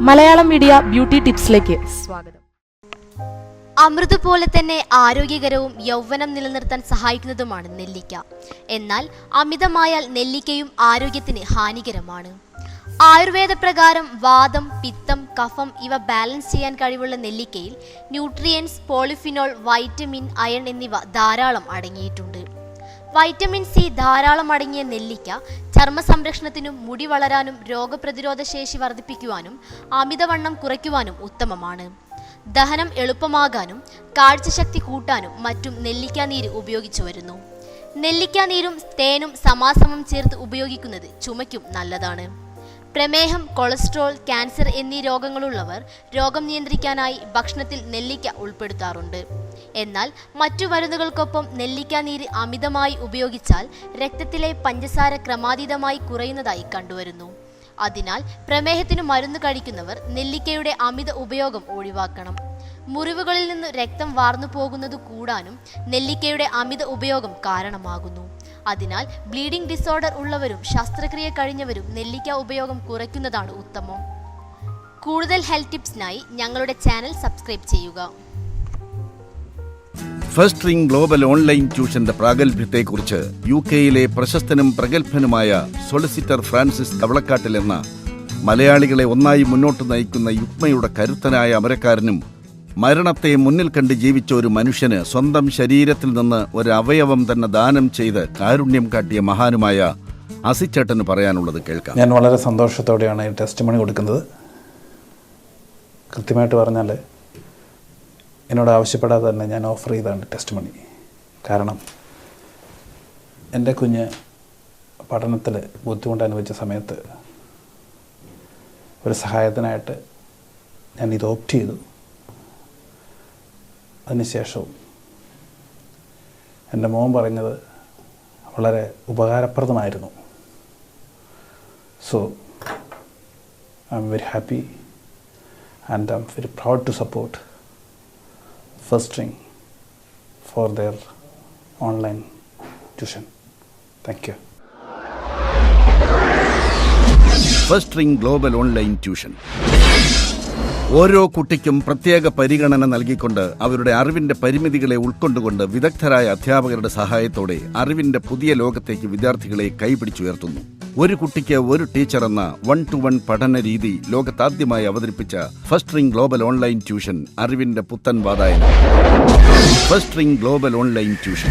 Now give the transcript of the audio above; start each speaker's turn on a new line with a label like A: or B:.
A: Malayalam media beauty ടിപ്സിലേക്ക് സ്വാഗതം.
B: അമൃത് പോലെ തന്നെ ആരോഗ്യകരവും യൗവനം നിലനിർത്താൻ സഹായിക്കുന്നതുമാണ് നെല്ലിക്ക. എന്നാൽ അമിതമായാൽ നെല്ലിക്കയും ആരോഗ്യത്തിന് ഹാനികരമാണ്. ആയുർവേദ പ്രകാരം വാദം പിത്തം കഫം ഇവ ബാലൻസ് ചെയ്യാൻ കഴിവുള്ള നെല്ലിക്കയിൽ ന്യൂട്രിയൻസ് പോളിഫിനോൾ വൈറ്റമിൻ അയൺ എന്നിവ ധാരാളം അടങ്ങിയിട്ടുണ്ട്. വൈറ്റമിൻ സി ധാരാളം അടങ്ങിയ നെല്ലിക്ക ചർമ്മ സംരക്ഷണത്തിനും മുടി വളരാനും രോഗപ്രതിരോധ ശേഷി വർദ്ധിപ്പിക്കുവാനും അമിതവണ്ണം കുറയ്ക്കുവാനും ഉത്തമമാണ്. ദഹനം എളുപ്പമാകാനും കാഴ്ചശക്തി കൂട്ടാനും മറ്റും നെല്ലിക്ക നീര് ഉപയോഗിച്ചു വരുന്നു. നെല്ലിക്ക നീരും തേനും സമാസമം ചേർത്ത് ഉപയോഗിക്കുന്നത് ചുമയ്ക്കും നല്ലതാണ്. പ്രമേഹം കൊളസ്ട്രോൾ ക്യാൻസർ എന്നീ രോഗങ്ങളുള്ളവർ രോഗം നിയന്ത്രിക്കാനായി ഭക്ഷണത്തിൽ നെല്ലിക്ക ഉൾപ്പെടുത്താറുണ്ട്. എന്നാൽ മറ്റു മരുന്നുകൾക്കൊപ്പം നെല്ലിക്ക നീര് അമിതമായി ഉപയോഗിച്ചാൽ രക്തത്തിലെ പഞ്ചസാര ക്രമാതീതമായി കുറയുന്നതായി കണ്ടുവരുന്നു. അതിനാൽ പ്രമേഹത്തിന് മരുന്ന് കഴിക്കുന്നവർ നെല്ലിക്കയുടെ അമിത ഉപയോഗം ഒഴിവാക്കണം. മുറിവുകളിൽ നിന്ന് രക്തം വാർന്നു പോകുന്നത് കൂടാനും നെല്ലിക്കയുടെ അമിത ഉപയോഗം കാരണമാകുന്നു. അതിനാൽ ബ്ലീഡിംഗ് ഡിസോർഡർ ഉള്ളവരും ശസ്ത്രക്രിയ കഴിഞ്ഞവരും നെല്ലിക്ക ഉപയോഗം കുറയ്ക്കുന്നതാണ് ഉത്തമം. കൂടുതൽ ഹെൽത്ത് ടിപ്സിനായി ഞങ്ങളുടെ ചാനൽ സബ്സ്ക്രൈബ് ചെയ്യുക.
C: ഫസ്റ്റ് റിംഗ് ഗ്ലോബൽ ഓൺലൈൻ ട്യൂഷന്റെ പ്രാഗൽഭ്യത്തെക്കുറിച്ച് യു കെയിലെ പ്രശസ്തനും പ്രഗത്ഭനുമായ സൊളിസിറ്റർ ഫ്രാൻസിസ് കവളക്കാട്ടിൽ എന്ന മലയാളികളെ ഒന്നായി മുന്നോട്ട് നയിക്കുന്ന യുഗ്മയുടെ കരുത്തനായ അമരക്കാരനും മരണത്തെ മുന്നിൽ കണ്ട് ജീവിച്ച ഒരു മനുഷ്യന് സ്വന്തം ശരീരത്തിൽ നിന്ന് ഒരു അവയവം തന്നെ ദാനം ചെയ്ത് കാരുണ്യം കാട്ടിയ മഹാനുമായ അസിച്ചേട്ടന് പറയാനുള്ളത് കേൾക്കാം.
D: ഞാൻ വളരെ സന്തോഷത്തോടെയാണ് ഈ ടെസ്റ്റ് മണി കൊടുക്കുന്നത്. കൃത്യമായിട്ട് പറഞ്ഞാൽ എന്നോട് ആവശ്യപ്പെടാതെ തന്നെ ഞാൻ ഓഫർ ചെയ്താണ് ടെസ്റ്റ് മണി കാരണം എന്റെ കുഞ്ഞ് പഠനത്തിൽ ബുദ്ധിമുട്ട് അനുഭവിച്ച സമയത്ത് ഒരു സഹായത്തിനായിട്ട് ഞാൻ ഇത് ഓപ്റ്റ് ചെയ്തു. അതിനുശേഷവും എന്റെ മോൻ പറഞ്ഞത് വളരെ ഉപകാരപ്രദമായിരുന്നു So I'm very happy and I'm very proud to support First String for their online tuition. Thank you.
C: First ring global online tuition ഓരോ കുട്ടിക്കും പ്രത്യേക പരിഗണന നൽകിക്കൊണ്ട് അവരുടെ അറിവിന്റെ പരിമിതികളെ ഉൾക്കൊണ്ടുകൊണ്ട് വിദഗ്ധരായ അധ്യാപകരുടെ സഹായത്തോടെ അറിവിന്റെ പുതിയ ലോകത്തേക്ക് വിദ്യാർത്ഥികളെ കൈപിടിച്ചുയർത്തുന്നു. ഒരു കുട്ടിക്ക് ഒരു ടീച്ചർ എന്ന വൺ ടു വൺ പഠന രീതി ലോകത്താദ്യമായി അവതരിപ്പിച്ച first ring global online tuition അറിവിന്റെ പുത്തൻ വാതായ first ring global online tuition